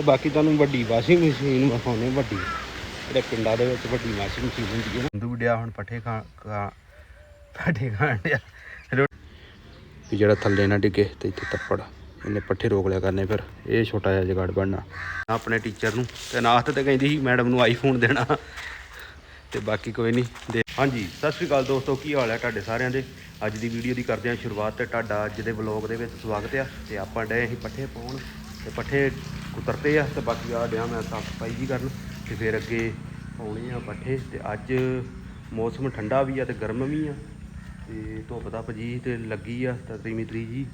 ਤੇ ਬਾਕੀ ਤੁਹਾਨੂੰ ਵੱਡੀ ਵਾਸ਼ਿੰਗ ਮਸ਼ੀਨ ਵਿਖਾਉਣੇ ਵੱਡੀ। ਜਿਹੜੇ ਪਿੰਡਾਂ ਦੇ ਵਿੱਚ ਵੱਡੀ ਵਾਸ਼ਿੰਗ ਮਸ਼ੀਨ ਹੁੰਦੀ ਹੈ ਨਾ। ਹਿੰਦੂ ਡਿਆ ਹੁਣ ਪੱਠੇ ਖਾ ਖਾ- ਪੱਠੇ ਖਾਣ ਡਿਆ। ਵੀ ਜਿਹੜਾ ਥੱਲੇ ਨਾ ਡਿੱਗੇ ਤੇ ਇੱਥੇ ਤੱਪੜ। ਇਹਨੇ ਪੱਠੇ ਰੋਕ ਲਿਆ ਕਰਨੇ ਫਿਰ। ਇਹ ਛੋਟਾ ਜਿਹਾ ਜਗਾੜ ਬਣਨਾ। ਆਪਣੇ ਟੀਚਰ ਨੂੰ। ਤੇ ਨਾਸਤ ਤੇ ਕਹਿੰਦੀ ਸੀ ਮੈਡਮ ਨੂੰ ਆਈਫੋਨ ਦੇਣਾ। ਤੇ ਬਾਕੀ ਕੋਈ ਨਹੀਂ ਦੇ ਹਾਂਜੀ ਸਤਿ ਸ਼੍ਰੀ ਅਕਾਲ ਦੋਸਤੋ ਕੀ ਹਾਲ ਹੈ ਤੁਹਾਡੇ ਸਾਰਿਆਂ ਦੇ? ਅੱਜ ਦੀ ਵੀਡੀਓ ਦੀ ਕਰਦੇ ਹਾਂ ਸ਼ੁਰੂਆਤ ਤੇ ਤੁਹਾਡਾ ਅੱਜ ਦੇ ਵਲੌਗ ਦੇ ਵਿੱਚ ਸਵਾਗਤ ਆ। ਤੇ ਆਪਾਂ ਡਏ ਅਸੀਂ ਪੱਠੇ ਪਾਉਣ। ਤੇ ਪੱਠੇ ਕੁਤਰਤੇ ਆ ਤੇ ਬਾਕੀ ਆ ਡਿਆ ਮੈਂ ਸਾਫ਼ ਸਫ਼ਾਈ ਜੀ ਕਰਨ ਤੇ ਫਿਰ ਅੱਗੇ ਪਾਉਣੇ ਆ ਪੱਠੇ ਤੇ ਅੱਜ ਮੌਸਮ ਠੰਡਾ ਵੀ ਆ ਤੇ ਗਰਮ ਵੀ ਆ ਤੇ ਧੁੱਪ ਦਾ ਭਜੀ ਤੇ ਲੱਗੀ ਆ ਤਰੀ ਮਿਤਰੀ ਜੀ।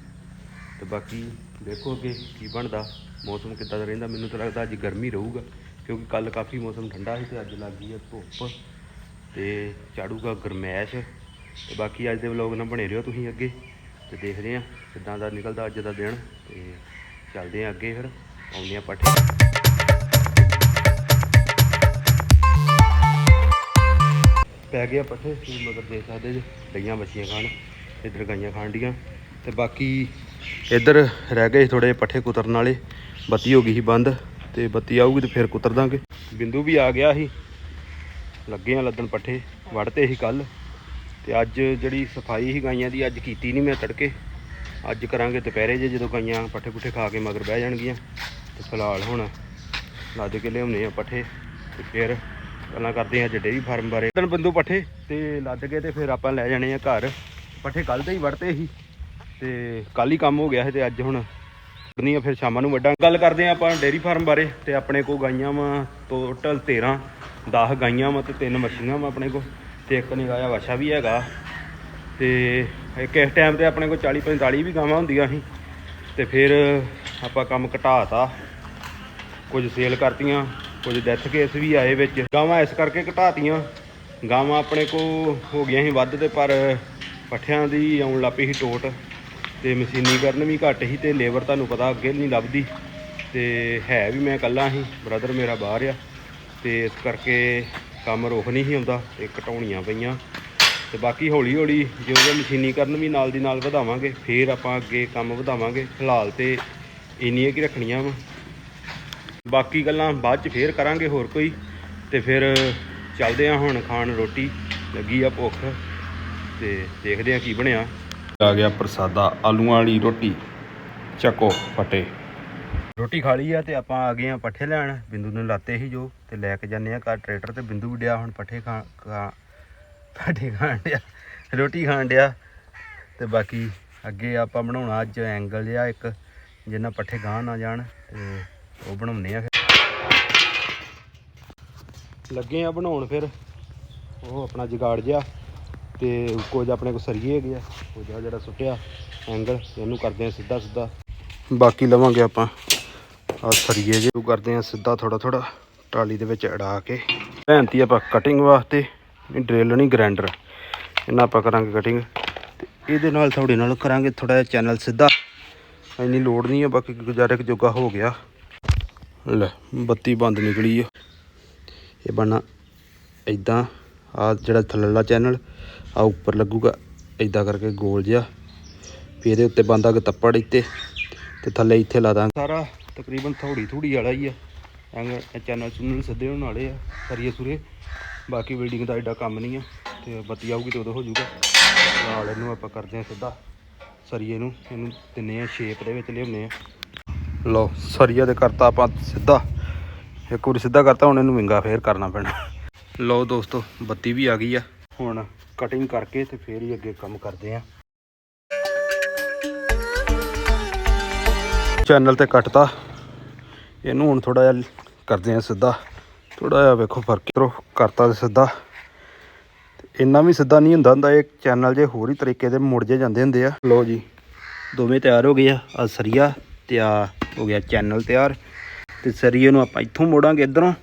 ਤੇ ਬਾਕੀ ਦੇਖੋ ਅੱਗੇ ਕੀ ਬਣਦਾ, ਮੌਸਮ ਕਿੱਦਾਂ ਦਾ ਰਹਿੰਦਾ, ਮੈਨੂੰ ਤਾਂ ਲੱਗਦਾ ਅੱਜ ਗਰਮੀ ਰਹੂਗਾ, ਕਿਉਂਕਿ ਕੱਲ ਕਾਫੀ ਮੌਸਮ ਠੰਡਾ ਸੀ ਤੇ ਅੱਜ ਲੱਗ ਗਈ ਆ ਧੁੱਪ ਤੇ ਚਾੜੂਗਾ ਗਰਮੈਸ਼। ਤੇ ਬਾਕੀ ਅੱਜ ਦੇ ਵਲੌਗ ਨਾਲ ਬਣੇ ਰਹੋ ਤੁਸੀਂ ਅੱਗੇ ਤੇ ਦੇਖਦੇ ਆ ਕਿੱਦਾਂ ਦਾ ਨਿਕਲਦਾ ਅੱਜ ਦਾ ਦਿਨ ਤੇ ਚੱਲਦੇ ਆ ਅੱਗੇ ਫਿਰ। ਆਉਂਦੇ ਆ ਪੱਠੇ ਪੈ ਗਿਆ ਪੱਠੇ, ਤੁਸੀਂ ਮਗਰ ਦੇਖ ਸਕਦੇ ਜੀ ਡਈਆਂ ਬੱਚੀਆਂ ਖਾਣ, ਇੱਧਰ ਗਾਈਆਂ ਖਾਣ ਡੀਆਂ। ਤੇ ਬਾਕੀ ਇੱਧਰ ਰਹਿ ਗਏ ਥੋੜੇ ਪੱਠੇ ਕੁਤਰਨ ਵਾਲੇ, ਬੱਤੀ ਹੋ ਗਈ ਸੀ ਬੰਦ, ਤੇ ਬੱਤੀ ਆਊਗੀ ਤੇ ਫਿਰ ਕੁਤਰ ਦਾਂਗੇ। ਬਿੰਦੂ ਵੀ ਆ ਗਿਆ ਸੀ, ਲੱਗੇ ਆ ਲੱਦਣ ਪੱਠੇ ਵੜਤੇ ਸੀ ਕੱਲ ਤੇ ਅੱਜ ਜਿਹੜੀ ਸਫ਼ਾਈ ਸੀ ਗਾਈਆਂ ਦੀ, ਅੱਜ ਕੀਤੀ ਨਹੀਂ ਮੈਂ ਤੜਕੇ। ਅੱਜ ਕਰਾਂਗੇ ਦੁਪਹਿਰੇ ਜੇ ਜਦੋਂ ਗਾਈਆਂ ਪੱਠੇ ਪੁੱਠੇ ਖਾ ਕੇ ਮਗਰ ਬਹਿ ਜਾਣਗੀਆਂ। ਤੇ ਫਿਲਹਾਲ ਹੁਣ ਲੱਦ ਕੇ ਲਿਆਉਣੇ ਆ ਪੱਠੇ ਤੇ ਫਿਰ ਗੱਲਾਂ ਕਰਦੇ ਆ ਅੱਜ ਡੇਰੀ ਫਾਰਮ ਬਾਰੇ। ਤਨ ਬੰਦੂ ਪੱਠੇ ਤੇ ਲੱਦ ਕੇ ਤੇ ਫਿਰ ਆਪਾਂ ਲੈ ਜਾਣੇ ਆ ਘਰ। ਪੱਠੇ ਕੱਲ ਦੇ ਹੀ ਵੜਤੇ ਸੀ ਤੇ ਕੱਲ ਹੀ ਕੰਮ ਹੋ ਗਿਆ ਸੀ ਤੇ ਅੱਜ ਹੁਣ ਨਹੀਂ ਫਿਰ ਸ਼ਾਮਾਂ ਨੂੰ ਵੱਡਾ ਗੱਲ ਕਰਦੇ ਆ ਆਪਾਂ ਡੇਰੀ ਫਾਰਮ ਬਾਰੇ ਤੇ ਆਪਣੇ ਕੋਲ ਗਾਈਆਂ ਵਾ ਟੋਟਲ 13 10 ਗਾਈਆਂ ਵਾ ਤੇ ਤਿੰਨ ਮੱਛੀਆਂ ਵਾ ਆਪਣੇ ਕੋਲ ਤੇ ਇੱਕ ਨਿਗਾਇਆ ਵਛਾ ਵੀ ਹੈਗਾ। ਤੇ ਇੱਕ ਇਸ ਟਾਈਮ ਤੇ ਆਪਣੇ ਕੋਲ 40 45 ਵੀ ਗਾਵਾਂ ਹੁੰਦੀਆਂ ਸੀ ਤੇ ਫਿਰ ਆਪਾਂ ਕੰਮ ਘਟਾਤਾ। ਕੁਝ ਸੇਲ ਕਰਤੀਆਂ, ਕੁਝ ਡੈਥ ਕੇਸ ਵੀ ਆਏ ਵਿੱਚ। ਗਾਵਾਂ ਇਸ ਕਰਕੇ ਘਟਾਤੀਆਂ। ਗਾਵਾਂ ਆਪਣੇ ਕੋ ਹੋ ਗਈਆਂ ਸੀ ਵੱਧ ਤੇ ਪਰ ਪੱਠਿਆਂ ਦੀ ਆਉਣ ਲੱਪੀ ਸੀ ਟੋਟ ਤੇ ਮਸ਼ੀਨੀਕਰਨ ਵੀ ਘੱਟ ਸੀ ਤੇ ਲੇਬਰ ਤੁਹਾਨੂੰ ਪਤਾ ਅੱਗੇ ਨਹੀਂ ਲੱਭਦੀ। ਤੇ ਹੈ ਵੀ ਮੈਂ ਇਕੱਲਾ ਸੀ ਬ੍ਰਦਰ ਮੇਰਾ ਬਾਹਰ ਆ ਤੇ ਇਸ ਕਰਕੇ ਕੰਮ ਰੁਕ ਨਹੀਂ ਸੀ ਆਉਂਦਾ, ਤੇ ਘਟਾਉਣੀਆਂ ਪਈਆਂ। ਤੇ ਬਾਕੀ ਹੌਲੀ ਹੌਲੀ ਜਿਉਂ ਮਸ਼ੀਨੀਕਰਨ ਵੀ ਨਾਲ ਦੀ ਨਾਲ ਵਧਾਵਾਂਗੇ ਫੇਰ ਆਪਾਂ ਅੱਗੇ ਕੰਮ ਵਧਾਵਾਂਗੇ। ਫਿਲਹਾਲ ਤੇ ਇੰਨੀਆਂ ਕੀ ਰੱਖਣੀਆਂ ਵਾ। ਬਾਕੀ ਗੱਲਾਂ ਬਾਅਦ ਚ ਫੇਰ ਕਰਾਂਗੇ ਹੋਰ ਕੋਈ। ਤੇ ਫਿਰ ਚੱਲਦੇ ਆ ਹੁਣ ਖਾਣ ਰੋਟੀ। ਲੱਗੀ ਆ ਭੁੱਖ। ਤੇ ਦੇਖਦੇ ਆ ਕੀ ਬਣਿਆ। ਆ ਗਿਆ ਪ੍ਰਸਾਦਾ ਆਲੂਆਂ ਵਾਲੀ ਰੋਟੀ। ਚੱਕੋ ਫਟੇ। ਰੋਟੀ ਖਾ ਲਈ ਆ ਤੇ ਆਪਾਂ ਆ ਗਏ ਆ ਪੱਠੇ ਲੈਣ। ਬਿੰਦੂ ਨੂੰ ਲਾਤੇ ਸੀ ਜੋ। ਤੇ ਲੈ ਕੇ ਜਾਂਦੇ ਆ ਘਰ। ਟਰੈਕਟਰ ਤੇ ਬਿੰਦੂ ਵੀ ਡਿਆ ਹੁਣ ਪੱਠੇ ਖਾ ਖਾ ਖਾਣ ਡਿਆ, ਰੋਟੀ ਖਾਣ ਡਿਆ। ਤੇ ਬਾਕੀ ਅੱਗੇ ਆਪਾਂ ਬਣਾਉਣਾ ਅੱਜ ਐਂਗਲ ਜਿਹਾ ਇੱਕ, ਜਿੰਨਾ ਪੱਠੇ ਗਾਂ ਨਾ ਜਾਣ, ਤੇ ਉਹ ਬਣਾਉਣੇ ਆ ਫਿਰ। ਲੱਗੇ ਆ ਬਣਾਉਣ ਫਿਰ, ਉਹ ਆਪਣਾ ਜਗਾੜ ਜਿਹਾ, ਤੇ ਕੁਝ ਆਪਣੇ ਕੋ ਸਰੀਏ ਹੈਗੇ ਆ ਕੁਝ ਆ ਜਿਹੜਾ ਸੁੱਟਿਆ ਐਂਗਲ ਇਹਨੂੰ ਕਰਦੇ ਆ ਸਿੱਧਾ ਸਿੱਧਾ ਬਾਕੀ ਲਵਾਂਗੇ ਆਪਾਂ ਆ ਸਰੀਏ ਜੇ। ਕਰਦੇ ਆ ਸਿੱਧਾ ਥੋੜਾ ਥੋੜਾ ਟਾਲੀ ਦੇ ਵਿੱਚ ਅੜਾ ਕੇ। ਭੈਣਤੀ ਆਪਾਂ ਕਟਿੰਗ ਵਾਸਤੇ ਨਹੀਂ ਡਰਿਲ ਨਹੀਂ ਗ੍ਰਾਈਂਡਰ ਇਹਨਾਂ ਆਪਾਂ ਕਰਾਂਗੇ ਕਟਿੰਗ ਤੇ ਇਹਦੇ ਨਾਲ ਤੁਹਾਡੇ ਨਾਲ ਕਰਾਂਗੇ ਥੋੜਾ ਜਿਹਾ ਚੈਨਲ ਸਿੱਧਾ। ਇੰਨੀ ਲੋੜ ਨਹੀਂ ਆ, ਬਾਕੀ ਗੁਜ਼ਾਰੇ ਕੁ ਜੋਗਾ ਹੋ ਗਿਆ। ਲੈ, ਬੱਤੀ ਬੰਦ ਨਿਕਲੀ ਆ। ਇਹ ਬਣਾ ਇਦਾਂ ਆ ਜਿਹੜਾ ਥੱਲੇਲਾ ਚੈਨਲ ਆ ਉੱਪਰ ਲੱਗੂਗਾ। ਇਦਾਂ ਕਰਕੇ ਗੋਲ ਜਿਹਾ। ਵੀ ਇਹਦੇ ਉੱਤੇ ਬੰਦਾ ਕਿ ਤੱਪੜ ਇੱਥੇ। ਤੇ ਥੱਲੇ ਇੱਥੇ ਲਾ ਦਾਂਗੇ। ਸਾਰਾ ਤਕਰੀਬਨ ਥੋੜੀ ਥੋੜੀ ਵਾਲਾ ਹੀ ਆ। ਐਂਗਲ ਚੈਨਲ ਚੁਨਲ ਸਿੱਧੇ ਹੋਣ ਵਾਲੇ ਆ, ਕਰੀਏ ਸੁਰੇ। ਬਾਕੀ ਬਿਲਡਿੰਗ ਦਾ ਐਡਾ ਕੰਮ ਨਹੀਂ ਆ, ਤੇ ਬੱਤੀ ਆਊਗੀ ਤੇ ਉਦੋਂ ਹੋ ਜਾਊਗਾ। ਨਾਲ ਇਹਨੂੰ ਆਪਾਂ ਕਰਦੇ ਆ ਸਿੱਧਾ ਸਰੀਏ ਨੂੰ, ਇਹਨੂੰ ਦਿੰਨੇ ਆ ਸ਼ੇਪ ਦੇ ਵਿੱਚ ਲਿਆਉਨੇ ਆ। ਲਓ ਸਰੀਆ ਦੇ ਕਰਤਾ ਆਪਾਂ ਸਿੱਧਾ। ਇੱਕ ਵਾਰੀ ਸਿੱਧਾ ਕਰਤਾ, ਹੁਣ ਇਹਨੂੰ ਵਿੰਗਾ ਫੇਰ ਕਰਨਾ ਪੈਣਾ। ਲਓ ਦੋਸਤੋ, ਬੱਤੀ ਵੀ ਆ ਗਈ ਆ। ਹੁਣ ਕਟਿੰਗ ਕਰਕੇ ਤੇ ਫੇਰ ਹੀ ਅੱਗੇ ਕੰਮ ਕਰਦੇ ਆ। ਚੈਨਲ ਤੇ ਕੱਟਤਾ। ਇਹਨੂੰ ਹੁਣ ਥੋੜਾ ਜਿਹਾ ਕਰਦੇ ਆ ਸਿੱਧਾ। ਥੋੜਾ ਜਿਹਾ ਵੇਖੋ ਫ਼ਰਕ ਕਰੋ, ਕਰਤਾ ਤੇ ਸਿੱਧਾ। ਤੇ ਇੰਨਾ ਵੀ ਸਿੱਧਾ ਨਹੀਂ ਹੁੰਦਾ ਹੁੰਦਾ ਇਹ ਚੈਨਲ ਜੇ ਹੋਰ ਹੀ ਤਰੀਕੇ ਦੇ ਮੁੜ ਜੇ ਜਾਂਦੇ ਹੁੰਦੇ ਆ। ਲਓ ਜੀ, ਦੋਵੇਂ ਤਿਆਰ ਹੋ ਗਏ ਆ ਆ ਸਰੀਆ ਤੇ ਆ ਹੋ ਗਿਆ ਚੈਨਲ ਤਿਆਰ। ਤੇ ਸਰੀਏ ਨੂੰ ਆਪਾਂ ਇੱਥੋਂ ਮੋੜਾਂਗੇ ਇਧਰੋਂ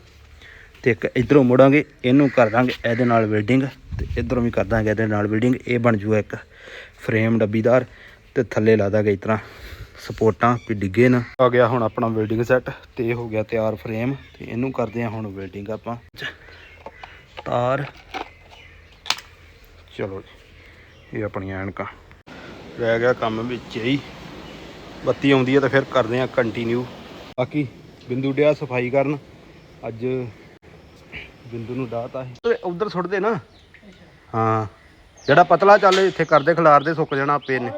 ਤੇ ਇੱਕ ਇਧਰੋਂ ਮੋੜਾਂਗੇ, ਇਹਨੂੰ ਕਰ ਦਾਂਗੇ ਇਹਦੇ ਨਾਲ ਬਿਲਡਿੰਗ ਤੇ ਇਧਰੋਂ ਵੀ ਕਰ ਦਾਂਗੇ ਇਹਦੇ ਨਾਲ ਬਿਲਡਿੰਗ ਇਹ ਬਣ ਜੂਗਾ ਇੱਕ ਫਰੇਮ ਡੱਬੀਦਾਰ ਤੇ ਥੱਲੇ ਲਾ ਦਾਂਗੇ ਇਸ ਤਰ੍ਹਾਂ। ਸਪੋਰਟਾਂ ਵੀ ਡਿੱਗੇ ਨਾ। ਆ ਗਿਆ ਹੁਣ ਆਪਣਾ ਬਿਲਡਿੰਗ ਸੈੱਟ ਤੇ ਹੋ ਗਿਆ ਤਿਆਰ ਫਰੇਮ ਤੇ ਇਹਨੂੰ ਕਰਦੇ ਆ ਹੁਣ ਬਿਲਡਿੰਗ ਆਪਾਂ। ਤਾਰ। ਚਲੋ ਜੀ, ਇਹ ਆਪਣੀਆਂ ਐਨਕਾਂ। ਰਹਿ ਗਿਆ ਕੰਮ ਵਿੱਚ ਹੀ। ਬੱਤੀ ਆਉਂਦੀ ਹੈ ਤਾਂ ਫਿਰ ਕਰਦੇ ਆ ਕੰਟੀਨਿਊ ਬਾਕੀ ਬਿੰਦੂ ਡਿਆ ਸਫ਼ਾਈ ਕਰਨ। ਅੱਜ ਬਿੰਦੂ ਨੂੰ ਡਾਤਾ ਸੀ। ਉਧਰ ਸੁੱਟ ਦੇ ਨਾ। ਹਾਂ, ਜਿਹੜਾ ਪਤਲਾ ਚੱਲ ਇੱਥੇ ਕਰਦੇ ਖਿਲਾਰ ਦੇ, ਸੁੱਕ ਜਾਣਾ ਆਪੇ ਨੇ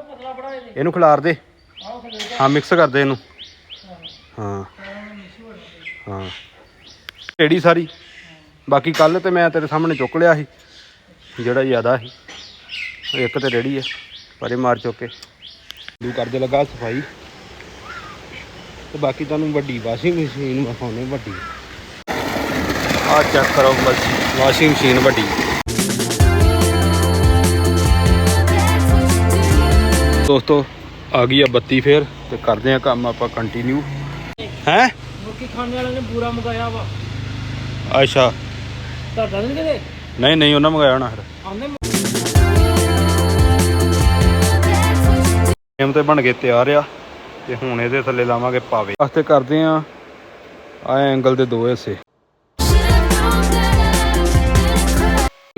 ਇਹਨੂੰ ਖਿਲਾਰ ਦੇ। ਹਾਂ ਮਿਕਸ ਕਰਦੇ ਇਹਨੂੰ। ਹਾਂ। ਹਾਂ। ਢੇੜੀ ਸਾਰੀ। ਬਾਕੀ ਕੱਲ ਤੇ ਮੈਂ ਤੇਰੇ ਸਾਹਮਣੇ ਚੁੱਕ ਲਿਆ ਸੀ, ਜਿਹੜਾ ਜ਼ਿਆਦਾ ਸੀ। ਇੱਕ ਤੇ ਰੇੜੀ ਆ, ਪਰੇ ਮਾਰ ਚੁੱਕ ਕੇ। ਦੂ ਕਰਦੇ ਲੱਗਾ ਸਫ਼ਾਈ। ਤੇ ਬਾਕੀ ਤੁਹਾਨੂੰ ਵੱਡੀ ਵਾਸ਼ਿੰਗ ਮਸ਼ੀਨ ਵਿਖਾਉਣੇ ਵੱਡੀ। ਆ ਚੈੱਕ ਕਰੋ ਵਾਸ਼ਿੰਗ ਮਸ਼ੀਨ ਵੱਡੀ। ਦੋਸਤੋ ਆ ਗਈ ਆ ਬੱਤੀ ਫੇਰ ਤੇ ਕਰਦੇ ਆ ਕੰਮ ਆਪਾਂ ਕੰਟੀਨਿਊ ਹੈ? ਮੁਰਕੀ ਖਾਣੇ ਵਾਲੇ ਨੇ ਪੂਰਾ ਮੰਗਾਇਆ ਵਾ। ਅੱਛਾ। ਤੁਹਾਡਾ ਨਹੀਂ ਕਿਤੇ? ਨਹੀਂ ਨਹੀਂ ਉਹਨਾਂ ਮੰਗਾਇਆ ਹੋਣਾ ਫਿਰ। ਆਉਂਦੇ ਤੇ ਬਣ ਕੇ ਤਿਆਰ ਆ ਤੇ ਹੁਣ ਇਹਦੇ ਥੱਲੇ ਲਾਵਾਂਗੇ ਪਾਵੇ। ਵਾਸਤੇ ਕਰਦੇ ਆ ਆ ਐਂਗਲ ਦੇ ਦੋ ਹਿੱਸੇ।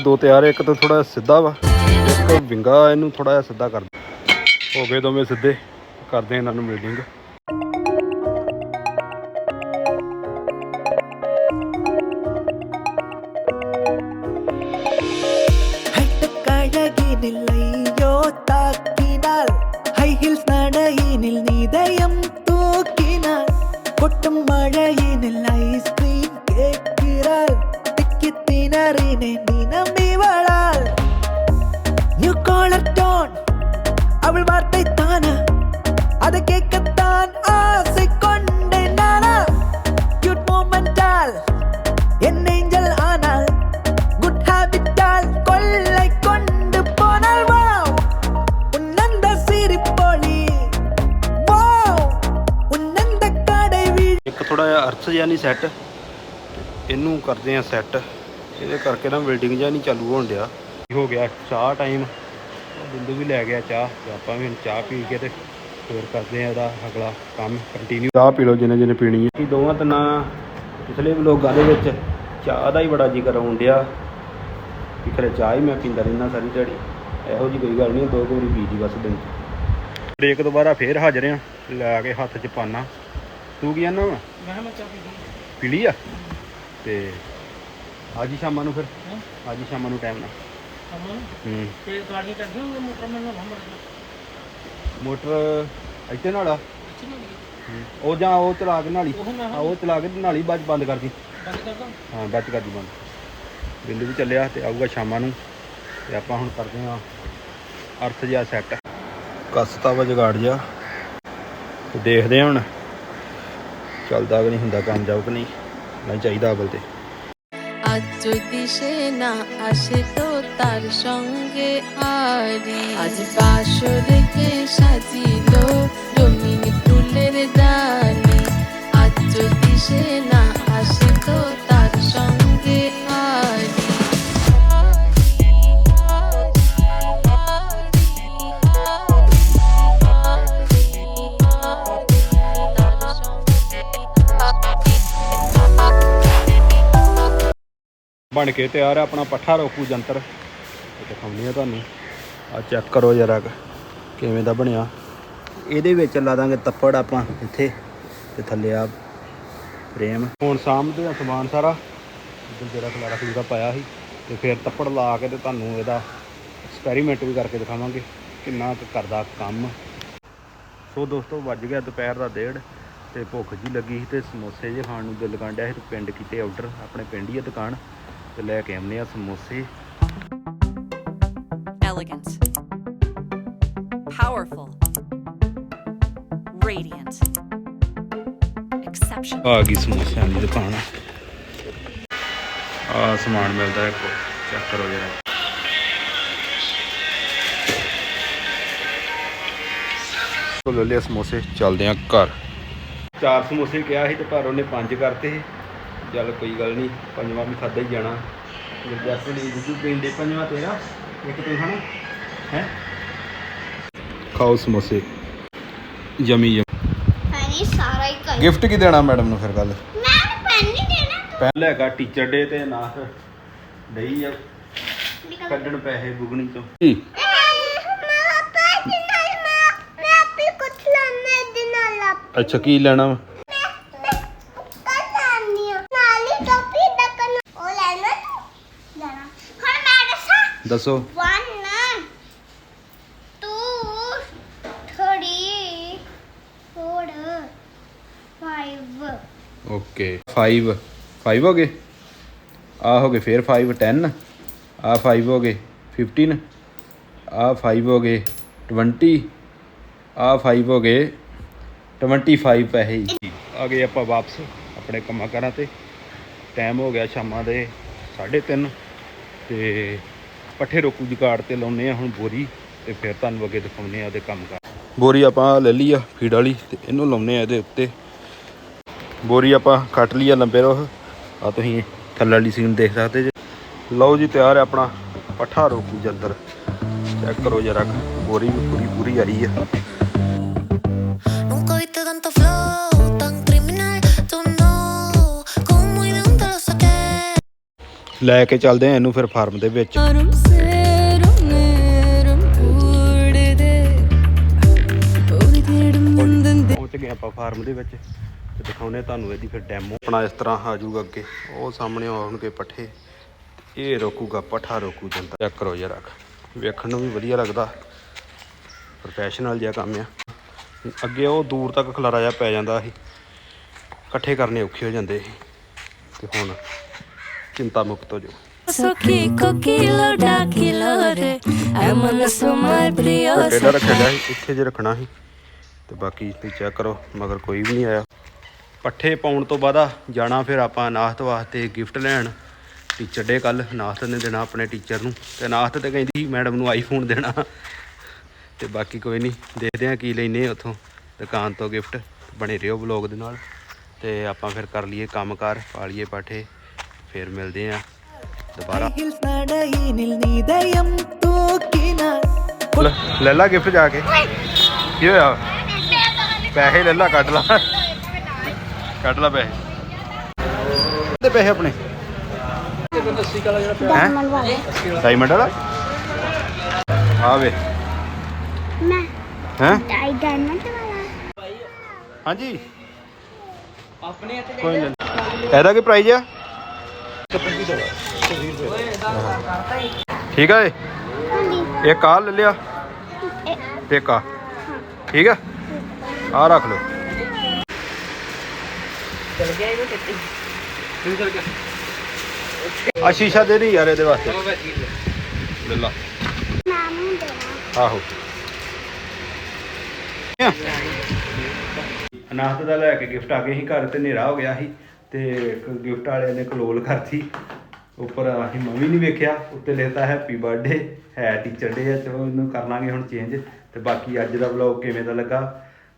ਦੋ ਤਿਆਰ ਇੱਕ ਤਾਂ ਥੋੜਾ ਸਿੱਧਾ ਵਾ ਇੱਕ ਵਿੰਗਾ ਇਹਨੂੰ ਥੋੜਾ ਜਿਹਾ ਸਿੱਧਾ ਕਰ ਹੋ ਗਏ ਦੋਵੇਂ ਸਿੱਧੇ ਕਰਦੇ ਇਹਨਾਂ ਨੂੰ ਮੀਟਿੰਗ। ਜਿਹਾ ਨਹੀਂ ਸੈੱਟ ਇਹਨੂੰ ਕਰਦੇ ਆ ਸੈੱਟ ਇਹਦੇ ਕਰਕੇ ਨਾ ਬਿਲਡਿੰਗ ਜਿਹਾ ਨਹੀਂ ਚਾਲੂ ਹੋਣ ਡਿਆ। ਹੋ ਗਿਆ ਚਾਹ ਟਾਈਮ ਬਿੰਦੂ ਵੀ ਲੈ ਗਿਆ ਚਾਹ। ਤੇ ਆਪਾਂ ਵੀ ਹੁਣ ਚਾਹ ਪੀ ਕੇ ਤੇ ਫੇਰ ਕਰਦੇ ਆ ਇਹਦਾ ਅਗਲਾ ਕੰਮ ਕੰਟੀਨਿਊ ਚਾਹ ਪੀ ਲਓ ਜਿੰਨੇ ਜਿੰਨੇ ਪੀਣੀ ਹੈ। ਕਿ ਦੋਵਾਂ ਤਿੰਨਾਂ ਪਿਛਲੇ ਵਲੋਗਾਂ ਦੇ ਵਿੱਚ ਚਾਹ ਦਾ ਹੀ ਬੜਾ ਜ਼ਿਕਰ ਆਉਣ ਡਿਆ। ਕਿ ਖਰੇ ਚਾਹ ਹੀ ਮੈਂ ਪੀਂਦਾ ਰਹਿੰਦਾ ਸਾਰੀ ਦਿਹਾੜੀ। ਇਹੋ ਜੀ ਕੋਈ ਗੱਲ ਨਹੀਂ, ਦੋ ਕੁ ਵਾਰੀ ਪੀ ਦੀ ਬਸ ਦਿਨ ਚ। ਬ੍ਰੇਕ ਦੁਬਾਰਾ ਫੇਰ ਹਾਜ਼ਰ ਆ ਲੈ ਕੇ ਹੱਥ 'ਚ ਪਾਣਾ ਤੂੰ ਕੀ ਵਾ? ਮੈਂ ਕਿਹਾ ਮੈਂ ਚਾਹ ਪੀ ਲਈ ਪੀਲੀ ਆ? ਤੇ ਅੱਜ ਹੀ ਸ਼ਾਮਾਂ ਨੂੰ ਫਿਰ? ਹੈਂ? ਅੱਜ ਹੀ ਸ਼ਾਮਾਂ ਨੂੰ ਟਾਈਮ ਨਾਲ। ਅਮਨ ਹੂੰ। ਤੇ ਗਾੜੀ ਟੱਡੀ ਹੋਊਗੀ ਮੋਟਰ ਮੈਨੂੰ ਨੰਬਰ ਮੋਟਰ ਇੱਥੇ ਨਾਲ ਆ? ਅੱਛੀ ਹੂੰ। ਉਹ ਜਾਂ ਉਹ ਚਲਾ ਕੇ ਨਾਲੀ ਉਹ ਮੈਂ ਆ ਉਹ ਚਲਾ ਕੇ ਨਾਲੀ ਬਾਅਦ 'ਚ ਬੰਦ ਕਰਦੀ। ਬੰਦ ਕਰਦਾ ਹਾਂ। ਬਾਅਦ 'ਚ ਕਰਦੀ ਬੰਦ। ਬਿੰਦੂ ਵੀ ਚੱਲਿਆ ਤੇ ਆਊਗਾ ਸ਼ਾਮਾਂ ਨੂੰ। ਤੇ ਆਪਾਂ ਹੁਣ ਕਰਦੇ ਹਾਂ ਅਰਥ ਜਿਹਾ ਸੈੱਟ ਕੱਸਤਾ ਵਾ ਜਗਾੜ ਤੇ ਦੇਖਦੇ ਹਾਂ ਹੁਣ ਚੱਲਦਾ ਕਿ ਨਹੀਂ ਹੁੰਦਾ ਕੰਮ ਜਾਊ ਕਿ ਨਹੀਂ ਨਹੀਂ ਚਾਹੀਦਾ ਅਵਲ ਤੇ আজ যদি সে না আসে তো তার সঙ্গে আরি আজ বাসরকে সাজিল রঙিন ফুলের ডালি আজ যদি সে না ਬਣ ਕੇ ਤਿਆਰ ਆ, ਆਪਣਾ ਪੱਠਾ ਰੋਕੂ ਜੰਤਰ। ਦਿਖਾਉਂਦੇ ਆ ਤੁਹਾਨੂੰ। ਆ ਚੈੱਕ ਕਰੋ ਜਰਾ ਕਿਵੇਂ ਦਾ ਬਣਿਆ। ਇਹਦੇ ਵਿੱਚ ਲਾ ਦਾਂਗੇ ਤੱਪੜ ਆਪਾਂ ਇੱਥੇ, ਤੇ ਥੱਲੇ ਆ ਫਰੇਮ। ਹੁਣ ਸਾਹਮਣੇ ਆ ਸਮਾਨ ਸਾਰਾ। ਇੱਧਰ ਜਿਹੜਾ ਖਲਾਰਾ ਖਲੂਰਾ ਪਾਇਆ ਸੀ, ਤੇ ਫਿਰ ਤੱਪੜ ਲਾ ਕੇ ਤੇ ਤੁਹਾਨੂੰ ਇਹਦਾ ਐਕਸਪੈਰੀਮੈਂਟ ਵੀ ਕਰਕੇ ਦਿਖਾਵਾਂਗੇ, ਕਿੰਨਾ ਕੁ ਕਰਦਾ ਕੰਮ। ਸੋ ਦੋਸਤੋ, ਵੱਜ ਗਿਆ ਦੁਪਹਿਰ ਦਾ ਡੇਢ, ਤੇ ਭੁੱਖ ਜੀ ਲੱਗੀ ਸੀ ਤੇ ਸਮੋਸੇ ਜੇ ਖਾਣ ਨੂੰ ਦਿਲ ਕਾਂਡਿਆ ਸੀ, ਤੇ ਪਿੰਡ ਕੀਤੇ ਆਰਡਰ ਆਪਣੇ ਪਿੰਡ ਹੀ ਆ ਦੁਕਾਨ। ਤੇ ਲੈ ਕੇ ਆਉਂਦੇ ਆ ਸਮੋਸੇ Elegant. Powerful. Radiant. Exceptional. ਆ ਗਈ ਸਮੋਸਿਆਂ ਦੀ ਦੁਕਾਨ ਆ ਸਮਾਨ ਮਿਲਦਾ ਹੈ ਚੈੱਕ ਕਰੋ ਜਰਾ ਕੋ ਲੈ ਲਿਆ ਸਮੋਸੇ ਚੱਲਦੇ ਆ ਘਰ ਚਾਰ ਸਮੋਸੇ ਕਿਹਾ ਸੀ ਤੇ ਪਰ ਉਹਨੇ ਪੰਜ ਕਰਤੇ ਸੀ। ਚੱਲ ਕੋਈ ਗੱਲ ਨਹੀਂ ਪੰਜਵਾਂ ਵੀ ਖਾਦਾ ਹੀ ਜਾਣਾ। ਗੁਰਜੱਟ ਨੇ ਦੁੱਧ ਪੀਂਦੇ ਪੰਜਵਾਂ ਤੇਰਾ ਇੱਕ ਤੂੰ ਖਾਣਾ ਹੈ? ਖਾਓ ਸਮੋਸੇ। Yummy yummy. ਪੈਨੀ ਸਾਰਾ ਹੀ ਕਰ ਗਿਫਟ ਕੀ ਦੇਣਾ ਮੈਡਮ ਨੂੰ ਫਿਰ ਕੱਲ ਮੈਂ ਪੈਨ ਨਹੀਂ ਦੇਣਾ। ਪਹਿਲਾਂ ਹੈਗਾ ਟੀਚਰ ਡੇ ਤੇ ਨਾ ਫਿਰ ਡਈ ਆ। ਕੱਢਣ ਪੈਸੇ ਬੁਗਣੀ ਤੋਂ। ਅੱਛਾ ਕੀ ਲੈਣਾ ਵਾ? ਦੱਸੋ। 1 2 3 4 5 ਓਕੇ 5 5 ਹੋ ਗਏ? ਆ ਹੋ ਗਏ ਫਿਰ 5 10 ਆ 5 ਹੋ ਗਏ 15 ਆ 5 ਹੋ ਗਏ 20 ਆ 5 ਹੋ ਗਏ 25 ਪੈਸੇ ਹੀ। ਆ ਗਏ ਆਪਾਂ ਵਾਪਸ ਆਪਣੇ ਕੰਮਾਂ ਕਾਰਾਂ ਤੇ। ਟਾਈਮ ਹੋ ਗਿਆ ਸ਼ਾਮਾਂ ਦੇ 3:30 ਤੇ ਪੱਠੇ ਰੋਕੂ ਜੁਗਾੜ ਤੇ ਲਾਉਨੇ ਆ ਹੁਣ ਬੋਰੀ ਤੇ ਫਿਰ ਤੁਹਾਨੂੰ ਅੱਗੇ ਦਿਖਾਉਨੇ ਆ ਉਹਦੇ ਕੰਮ ਕਰ। ਬੋਰੀ ਆਪਾਂ ਲੈ ਲਈ ਆ ਫੀਡ ਵਾਲੀ ਤੇ ਇਹਨੂੰ ਲਾਉਨੇ ਆ ਇਹਦੇ ਉੱਤੇ। ਬੋਰੀ ਆਪਾਂ ਕੱਟ ਲਈ ਆ ਲੰਬੇ ਰੋਹ। ਆ ਤੁਸੀਂ ਥੱਲੇ ਵਾਲੀ ਸੀਨ ਦੇਖ ਸਕਦੇ ਜੇ। ਲਓ ਜੀ, ਤਿਆਰ ਹੈ ਆਪਣਾ ਪੱਠਾ ਰੋਕੂ ਜੰਤਰ ਚੈੱਕ ਕਰੋ ਜਰਾ ਬੋਰੀ ਵੀ ਪੂਰੀ ਪੂਰੀ ਆ ਰਹੀ ਆ। ਲੈ ਕੇ ਚੱਲਦੇ ਆ ਇਹਨੂੰ ਫਿਰ ਫਾਰਮ ਦੇ ਵਿੱਚ। ਪਹੁੰਚ ਗਏ ਆਪਾਂ ਫਾਰਮ ਦੇ ਵਿੱਚ ਤੇ ਦਿਖਾਉਨੇ ਤੁਹਾਨੂੰ ਇਹਦੀ ਫਿਰ ਡੈਮੋ। ਆਪਣਾ ਇਸ ਤਰ੍ਹਾਂ ਆ ਜਾਊਗਾ ਅੱਗੇ। ਉਹ ਸਾਹਮਣੇ ਆਉਣਗੇ ਪੱਠੇ। ਇਹ ਰੋਕੂਗਾ ਪੱਠਾ ਰੋਕੂ ਜੰਤਰ ਚੈੱਕ ਕਰੋ ਜਰਾ ਵੇਖਣ ਨੂੰ ਵੀ ਵਧੀਆ ਲੱਗਦਾ। ਪ੍ਰੋਫੈਸ਼ਨਲ ਜਿਹਾ ਕੰਮ ਆ। ਅੱਗੇ ਉਹ ਦੂਰ ਤੱਕ ਖਲਾਰਾ ਜਿਹਾ ਪੈ ਜਾਂਦਾ ਸੀ। ਇਕੱਠੇ ਕਰਨੇ ਔਖੇ ਹੋ ਜਾਂਦੇ ਸੀ। ਤੇ ਹੁਣ ਚਿੰਤਾ ਮੁਕਤ ਹੋ ਜਾਓ So kiko kilo da kilo re I'm on the summer ਟੇਡਾ briosa ਰੱਖਿਆ ਸੀ ਇੱਥੇ ਜੇ ਰੱਖਣਾ ਸੀ ਤੇ ਬਾਕੀ ਤੁਸੀਂ ਚੈੱਕ ਕਰੋ ਮਗਰ ਕੋਈ ਵੀ ਨਹੀਂ ਆਇਆ ਪੱਠੇ ਪਾਉਣ ਤੋਂ ਬਾਅਦ ਆ ਜਾਣਾ ਫਿਰ ਆਪਾਂ ਅਨਾਹਤ ਵਾਸਤੇ ਗਿਫਟ ਲੈਣ ਟੀਚਰ ਡੇ ਕੱਲ ਅਨਾਹਤ ਨੇ ਦੇਣਾ ਆਪਣੇ ਟੀਚਰ ਨੂੰ ਤੇ ਅਨਾਹਤ ਤੇ ਕਹਿੰਦੀ ਮੈਡਮ ਨੂੰ ਆਈਫੋਨ ਦੇਣਾ ਤੇ ਬਾਕੀ ਕੋਈ ਨਹੀਂ ਦੇਖਦੇ ਆ ਕੀ ਲੈਨੇ ਆ ਉੱਥੋਂ ਦੁਕਾਨ ਤੋਂ ਗਿਫਟ ਬਣੇ ਰਹੋ ਵਲੌਗ ਦੇ ਨਾਲ ਤੇ ਆਪਾਂ ਫਿਰ ਕਰ ਲਈਏ ਕੰਮਕਾਰ ਪਾਲੀਏ ਪਾਠੇ ਫਿਰ ਮਿਲਦੇ ਆ ਦੁਬਾਰਾ। ਲੈ ਗਿਫਟ ਜਾ ਕੇ। ਕੀ ਹੋਇਆ? ਪੈਸੇ ਲੈ ਕੱਢ ਲਾ। ਕੱਢ ਲਾ ਪੈਸੇ। ਤੇ ਪੈਸੇ ਆਪਣੇ। ਡਾਇਮੰਡ ਵਾਲਾ? ਆ ਵੇ। ਮੈਂ। ਹੈ? ਡਾਇਮੰਡ ਵਾਲਾ। ਹਾਂਜੀ। ਆਪਣੇ ਇਹਦਾ ਕੀ ਪ੍ਰਾਈਸ ਆ? ਠੀਕ ਆ ਇਹ? ਇੱਕ ਆ ਲੈ ਲਿਆ। ਤੇ ਇੱਕ ਆ ਠੀਕ ਆ? ਆ ਰੱਖ ਲਓ। ਆ ਸ਼ੀਸ਼ਾ ਦੇ ਨਹੀਂ ਯਾਰ ਇਹਦੇ ਵਾਸਤੇ। ਲੈ ਆਹੋ। ਅਨਾਹਤ ਦਾ ਲੈ ਕੇ ਗਿਫਟ ਆ ਗਏ ਸੀ ਘਰ ਤੇ ਹਨੇਰਾ ਹੋ ਗਿਆ ਸੀ। ਤੇ ਗਿਫਟ ਵਾਲਿਆਂ ਨੇ ਕਲੋਲ ਕਰਤੀ। ਉੱਪਰ ਅਸੀਂ ਮੈਂ ਵੀ ਨਹੀਂ ਵੇਖਿਆ, ਉੱਤੇ ਲਿਖਤਾ ਹੈਪੀ ਬਰਥਡੇ ਹੈ ਟੀਚਰ ਡੇ ਹੈ ਚਲੋ ਇਹਨੂੰ ਕਰ ਲਾਂਗੇ ਹੁਣ ਚੇਂਜ ਤੇ ਬਾਕੀ ਅੱਜ ਦਾ ਵਲੌਗ ਕਿਵੇਂ ਦਾ ਲੱਗਾ,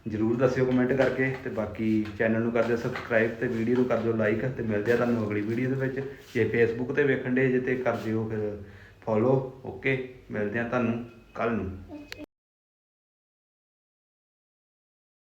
ਜਰੂਰ ਦੱਸਿਓ ਕਮੈਂਟ ਕਰਕੇ। ਤੇ ਬਾਕੀ ਚੈਨਲ ਨੂੰ ਕਰ ਦਿਓ ਸਬਸਕ੍ਰਾਈਬ ਤੇ ਵੀਡੀਓ ਨੂੰ ਕਰ ਦਿਓ ਲਾਈਕ ਤੇ ਮਿਲਦੇ ਆ ਤੁਹਾਨੂੰ ਅਗਲੀ ਵੀਡੀਓ ਦੇ ਵਿੱਚ। ਜੇ ਫੇਸਬੁੱਕ ਤੇ ਵੇਖਣ ਦੇ ਜੇ ਤੇ ਕਰ ਦਿਓ ਫਿਰ ਫੋਲੋ ਓਕੇ ਮਿਲਦੇ ਆ ਤੁਹਾਨੂੰ ਕੱਲ ਨੂੰ।